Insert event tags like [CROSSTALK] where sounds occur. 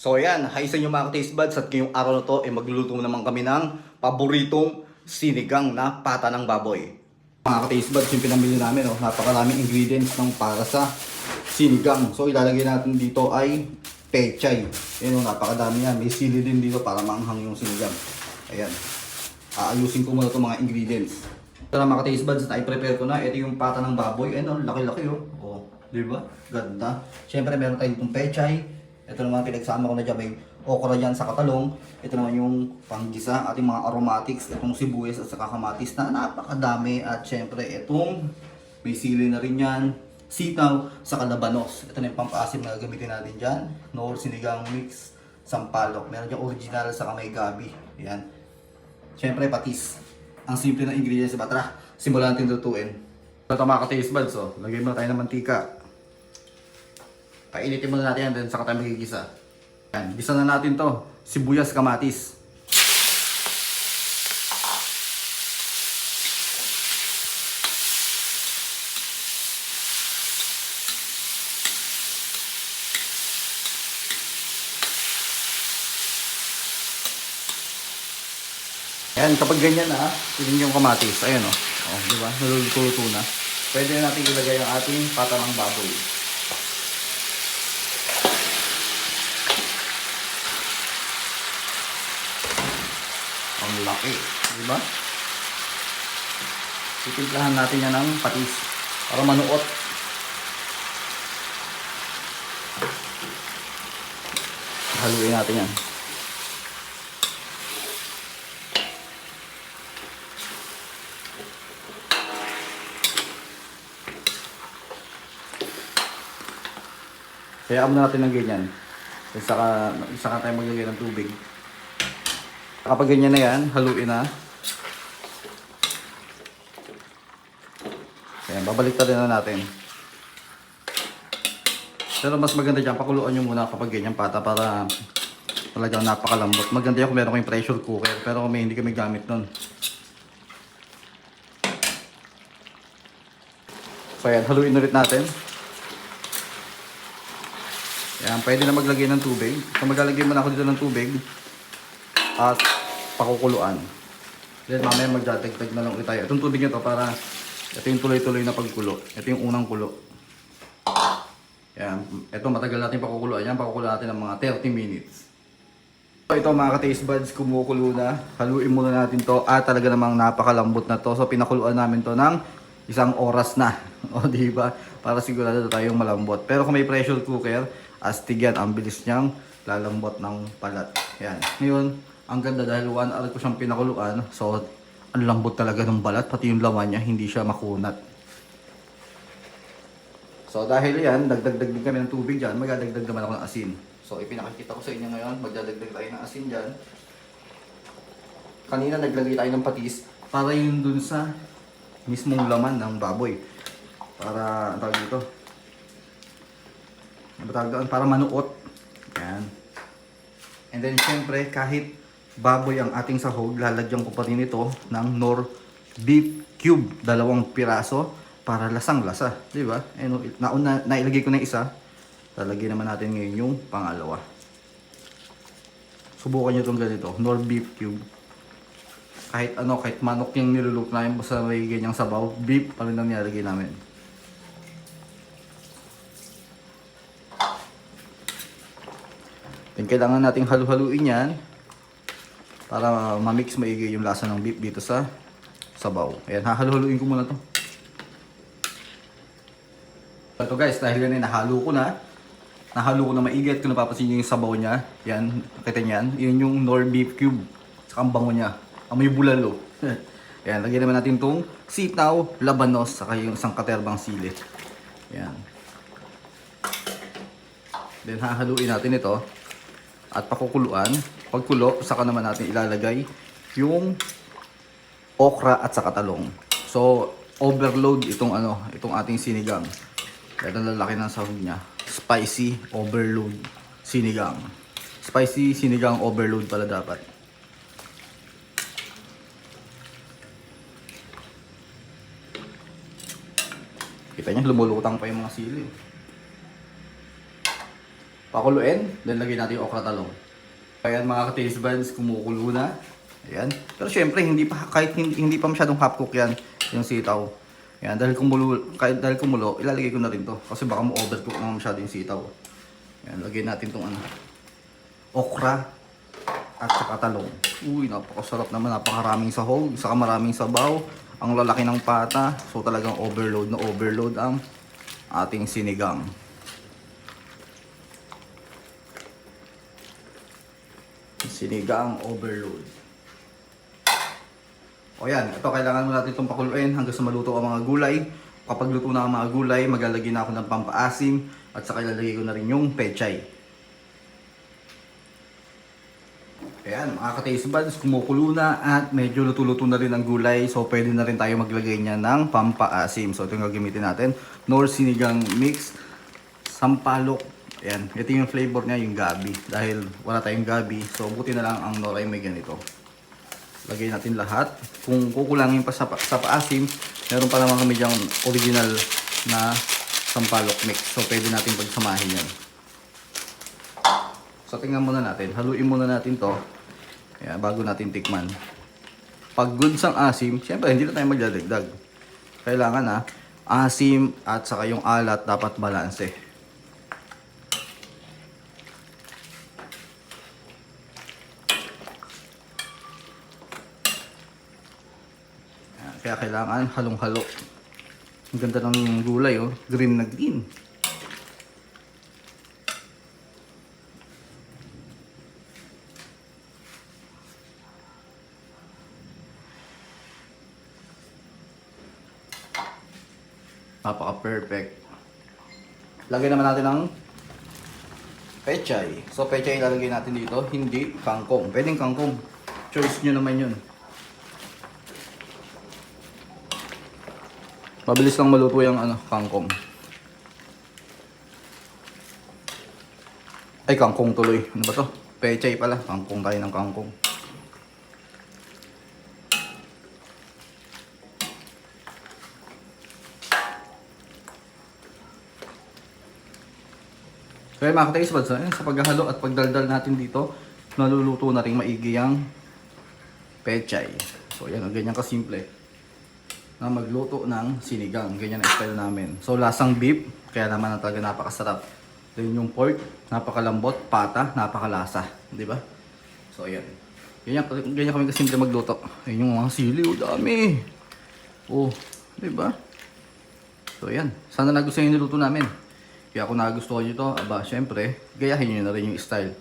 So ayan, hi sa inyo mga taste buds at ngayong araw na to ay magluluto naman kami ng paboritong sinigang na pata ng baboy. Mga taste buds yung pinamili namin, oh, napakaraming ingredients ng para sa sinigang. So ilalagay natin dito ay pechay. Yan oh, napakadami yan. May sili din dito para maanghang yung sinigang. Ayan. Aayusin ko muna itong mga ingredients. Ito na mga taste buds, na-prepare ko na. Ito yung pata ng baboy. Ayun, oh, laki-laki oh. Oh, di ba? Ganda. Siyempre meron tayo itong pechay. Ito naman pinagsama ko na dyan. May okra dyan sa katalong. Ito naman yung panggisa, ating mga aromatics. Itong sibuyas at saka kamatis na napakadami. At siyempre itong may sili na rin yan. Sitaw sa kalabanos. Ito na yung pampasim na gagamitin natin dyan. Nor sinigang mix sampalok. Meron dyan original sa kamay gabi. Yan. Siyempre patis. Ang simple na ingredients ba? Tara, simulan natin lutuin. Ito mga ka-taste buds, oh. Lagyan muna tayo ng mantika. Painitin muna natin yan, then saka tayo magigisa. Yan, gisa na natin to. Sibuyas, kamatis. Ayan, kapag ganyan na, tingin yung kamatis. Ayan o. Oh. oh, di ba? Naluluto na. Pwede na natin ilagay ang ating pata ng baboy. Ang laki. Di ba? Titimplahan natin yan ng patis para manuot. Haluin natin yan. Kaya muna natin ng ganyan. Saka, saka tayo maglagay ng tubig. Kapag ganyan na yan, haluin na. Ayan, babalik na natin. Pero mas maganda dyan, pakuluan nyo muna kapag ganyan pata para talagang napakalambot. Maganda yan kung meron kayong pressure cooker, pero may hindi kami gamit nun. So ayan, haluin ulit natin. Yan, pwede na maglagay ng tubig. So maglalagay muna ako dito ng tubig at pakukuluan. Then mamaya magdadagdag na lang ulit tayo. Itong tubig nito para ito yung tuloy-tuloy na pagkulo. Ito yung unang kulo. Yan, ito matagal natin pakukuluan. Yan, pakukuluan natin ng mga 30 minutes. So ito mga ka-taste buds, kumukulo na. Haluin muna natin to at talaga namang napakalambot na to. So pinakuluan namin to ng isang oras na. [LAUGHS] O di ba? Para sigurado tayong malambot. Pero kung may pressure cooker, astig yan. Ang bilis niyang lalambot ng palat. Yan. Ngayon, ang ganda dahil one hour ko siyang pinakuluan. So, ang lambot talaga ng balat. Pati yung laman niya, hindi siya makunat. So, dahil yan, dagdagdag din kami ng tubig dyan. Magdadagdag naman ako ng asin. So, ipinakikita ko sa inyo ngayon. Magdadagdag tayo ng asin dyan. Kanina naglagay tayo ng patis para yun dun sa mismong laman ng baboy. Para, ang tawag dito, ang tawag doon, para manuot. Yan. And then, syempre, kahit baboy ang ating sahog, lalagyan ko pa rin ito ng nor beef cube, dalawang piraso, para lasang lasa. Di ba? Ano, nauna, nailagay ko na isa, lalagyan naman natin ngayon yung pangalawa. Subukan nyo itong ganito, nor beef cube. Kahit ano, kahit manok yung nilulok namin, basta may ganyang sabaw, beef pa rin ang nilalagay namin. Then kailangan nating halu-haluin yan para ma-mix maigi yung lasa ng beef dito sa sabaw. Ayan, hahalu-haluin ko muna to. Ito guys, dahil yan ay nahalo ko na, nahalo ko na maigi at kung napapansin nyo yung sabaw niya, yan, nakita niyan, yun yung nor beef cube. Saka ang bango niya. Amoy bulalo. [LAUGHS] Ayan, lagyan naman natin itong sitaw, labanos, saka yung isang katerbang sili. Ayan. Then hahaluin natin ito at pakukuluan. Pagkulo, saka naman natin ilalagay yung okra at saka talong. So, overload itong ano, itong ating sinigang. Dahil ang lalaki ng sahog niya. Spicy overload sinigang. Spicy sinigang overload pala dapat. Kita niya, lumulutang pa yung mga sili. Pakuluin, then lagyan natin yung okra talong. Ayan mga ka-taste buds, kumukulo na. Ayan. Pero syempre, hindi pa, kahit hindi, hindi pa masyadong half cook yan, yung sitaw. Ayan, dahil kumulo, kahit dahil kumulo, ilalagay ko na rin to. Kasi baka mo overcook naman masyado yung sitaw. Ayan, lagyan natin tong ano, okra at saka talong. Uy, napakasarap naman, napakaraming sahog, saka maraming sabaw. Ang lalaki ng pata, so talagang overload na overload ang ating sinigang. Sinigang overload. O yan, ito kailangan mo natin itong pakuluin hanggang sa maluto ang mga gulay. Kapag luto na ang mga gulay, maglalagay na ako ng pampaasim at saka ilalagay ko na rin yung pechay. Ayan, mga ka-taste buds, kumukulo na at medyo luto-luto na rin ang gulay. So, pwede na rin tayo maglagay niya ng pampaasim. So, ito yung gagamitin natin. Nor sinigang mix, sampalok. Ayan, ito yung flavor niya, yung gabi. Dahil wala tayong gabi, so buti na lang ang nor ay may ganito. Lagay natin lahat. Kung kukulangin pa sa, sa paasim, meron pa naman kami dyang original na sampalok mix. So, pwede natin pagsamahin yan. So tingnan muna natin, haluin muna natin to. Ayan, bago natin tikman. Pag goods ang asim, syempre hindi na tayo magdadagdag. Kailangan na asim at saka yung alat dapat balanse. Ayan, Kaya kailangan halong-halo. Ang ganda ng gulay oh, green na green. Napaka-perfect. Lagyan naman natin ng pechay. So, pechay ilalagay natin dito, hindi kangkong. Pwedeng kangkong. Choice nyo naman yun. Mabilis lang maluto yung ano, kangkong. Ay, kangkong tuloy. Ano ba to? Pechay pala. Kangkong tayo ng kangkong. Kaya mga buds, ayun, sa paghahalo at pagdaldal natin dito, naluluto na rin maigi ang pechay. So yan, ganyan kasimple na magluto ng sinigang. Ganyan ang style namin. So lasang beef, kaya naman ang talaga napakasarap. Then yung pork, napakalambot, pata, napakalasa. Di ba? So ayan. Ganyan, ganyan kami kasimple magluto. Ayun yung mga sili, oh, dami. Oh, di ba? So ayan, sana nagustuhan yung niluto namin. Kaya kung nagustuhan nyo ito, aba, syempre, gayahin nyo na rin yung style.